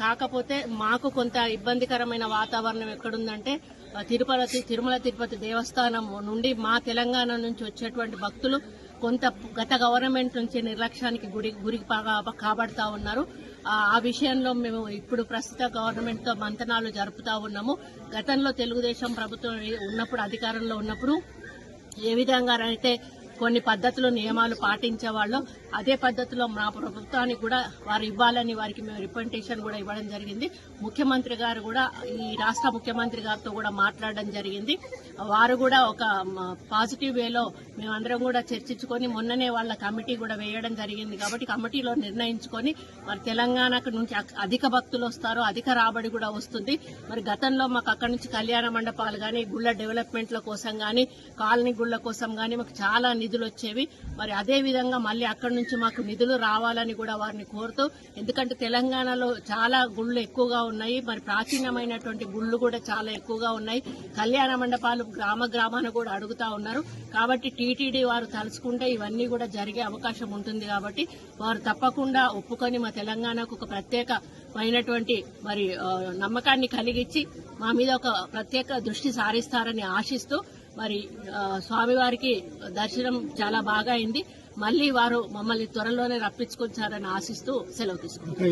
కాకపోతే మాకు కొంత ఇబ్బందికరమైన వాతావరణం ఎక్కడుందంటే తిరుపతి తిరుమల తిరుపతి దేవస్థానం నుండి మా తెలంగాణ నుంచి వచ్చేటువంటి భక్తులు కొంత గత గవర్నమెంట్ నుంచి నిర్లక్ష్యానికి గురి గురి కా- కాబడతా ఉన్నారు. ఆ విషయంలో మేము ఇప్పుడు ప్రస్తుత గవర్నమెంట్తో మంతనాలు జరుపుతా ఉన్నాము. గతంలో తెలుగుదేశం ప్రభుత్వం ఉన్నప్పుడు అధికారంలో ఉన్నప్పుడు ఏ విధంగానైతే కొన్ని పద్ధతులు నియమాలు పాటించే వాళ్ళు అదే పద్ధతిలో మా ప్రభుత్వానికి కూడా వారు ఇవ్వాలని వారికి మేము రిప్రజెంటేషన్ కూడా ఇవ్వడం జరిగింది. ముఖ్యమంత్రి గారు కూడా ఈ రాష్ట్ర ముఖ్యమంత్రి గారితో కూడా మాట్లాడడం జరిగింది. వారు కూడా ఒక పాజిటివ్ వేలో మేమందరం కూడా చర్చించుకొని మొన్ననే వాళ్ళ కమిటీ కూడా వేయడం జరిగింది కాబట్టి కమిటీలో నిర్ణయించుకొని మరి తెలంగాణకు నుంచి అక్- అధిక భక్తులు వస్తారు అధిక రాబడి కూడా వస్తుంది. మరి గతంలో మాకు అక్కడి నుంచి కళ్యాణ మండపాలు కానీ గుళ్ళ డెవలప్మెంట్ల కోసం కానీ కాలనీ గుళ్ళ కోసం కానీ మాకు చాలా నిధులు నిధులు వచ్చేవి మరి అదే విధంగా మళ్ళీ అక్కడి నుంచి మాకు నిధులు రావాలని కూడా వారిని కోరుతూ ఎందుకంటే తెలంగాణలో చాలా గుళ్ళు ఎక్కువగా ఉన్నాయి. మరి ప్రాచీనమైనటువంటి గుళ్ళు కూడా చాలా ఎక్కువగా ఉన్నాయి. కళ్యాణ మండపాలు గ్రామ గ్రామాన కూడా అడుగుతా ఉన్నారు. కాబట్టి టీటీడీ వారు తలుచుకుంటే ఇవన్నీ కూడా జరిగే అవకాశం ఉంటుంది కాబట్టి వారు తప్పకుండా ఒప్పుకొని మా తెలంగాణకు ఒక ప్రత్యేకమైనటువంటి మరి నమ్మకాన్ని కలిగించి మా మీద ఒక ప్రత్యేక దృష్టి సారిస్తారని ఆశిస్తూ మరి ఆ, స్వామివారికి దర్శనం చాలా బాగా అయింది. మళ్ళీ వారు మమ్మల్ని త్వరలోనే రప్పించుకొచ్చారని ఆశిస్తూ సెలవు తీసుకుంటారు